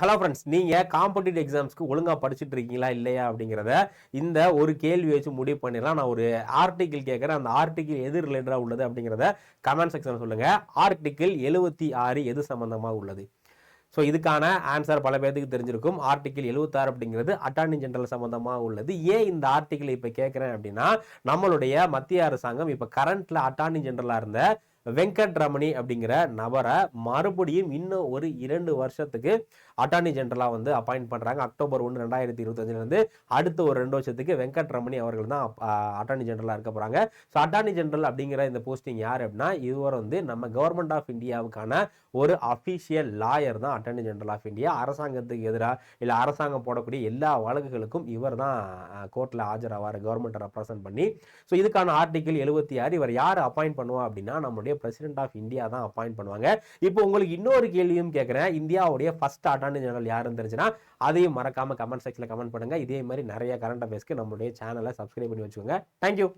Hello friends நீங்கள் competitive எக்ஸாம்ஸ்க்கு ஒழுங்காக படிச்சுட்டு இருக்கீங்களா இல்லையா அப்படிங்கிறத இந்த ஒரு கேள்வி வச்சு முடிவு பண்ணிடலாம். நான் ஒரு ஆர்டிக்கிள் கேட்குறேன். அந்த ஆர்டிக்கிள் எது ரிலேட்டடாக உள்ளது அப்படிங்கிறத கமெண்ட் செக்ஷன் சொல்லுங்கள் ஆர்டிக்கிள் எழுபத்தி ஆறு எது சம்மந்தமாக உள்ளது? ஸோ இதுக்கான ஆன்சர் பல பேர்த்துக்கு தெரிஞ்சிருக்கும். ஆர்டிக்கிள் எழுபத்தாறு அப்படிங்கிறது அட்டார்னி ஜெனரல் சம்மந்தமாக உள்ளது. ஏன் இந்த ஆர்டிக்கிள் இப்போ கேட்குறேன் அப்படின்னா நம்மளுடைய மத்திய அரசாங்கம் இப்போ கரண்ட்டில் அட்டார்னி ஜெனரலாக இருந்த வெங்கட் ரமணி அப்படிங்கிற நபரை மறுபடியும் இன்னும் ஒரு இரண்டு வருஷத்துக்கு அட்டார்னி ஜெனரலாக வந்து அப்பாயிண்ட் பண்ணுறாங்க அக்டோபர் ஒன்று ரெண்டாயிரத்தி இருபத்தஞ்சிலேருந்து அடுத்த ஒரு ரெண்டு வருஷத்துக்கு வெங்கட் ரமணி அவர்கள் தான் அட்டார்னி ஜெனரலாக இருக்க போகிறாங்க ஸோ அட்டார்னி ஜெனரல் அப்படிங்கிற இந்த போஸ்டிங் யார் அப்படின்னா இதுவரை வந்து நம்ம கவர்மெண்ட் ஆஃப் இந்தியாவுக்கான ஒரு அஃபிஷியல் லாயர் தான் அட்டார்னி ஜெனரல் ஆஃப் இந்தியா அரசாங்கத்துக்கு எதிராக இல்லை அரசாங்கம் போடக்கூடிய எல்லா வழக்குகளுக்கும் இவர் தான் கோர்ட்டில் ஆஜராவார் கவர்மெண்ட்டை ரெப்ரசன்ட் பண்ணி. ஸோ இதுக்கான ஆர்டிகிள் எழுபத்தி ஆறு இவர் யார் அப்பாயிண்ட் பண்ணுவா அப்படின்னா நம்மளுடைய பிரசிடென்ட் ஆஃப் இந்தியா தான் அப்பாயிண்ட் பண்ணுவாங்க. இப்போ உங்களுக்கு இன்னொரு கேள்வியும் கேட்குறேன் இந்தியாவுடைய ஃபர்ஸ்ட் அட்டார்னி ஜெனரல் யாருன்னு தெரிஞ்சுன்னா அதையும் மறக்காம கமெண்ட் செக்ஷனில் கமெண்ட் பண்ணுங்க. இதே மாதிரி நிறைய கரண்ட் அஃபேர்ஸ்க்கு நம்மளுடைய சேனலை சப்ஸ்கிரைப் பண்ணி வச்சுக்கோங்க. தேங்க்யூ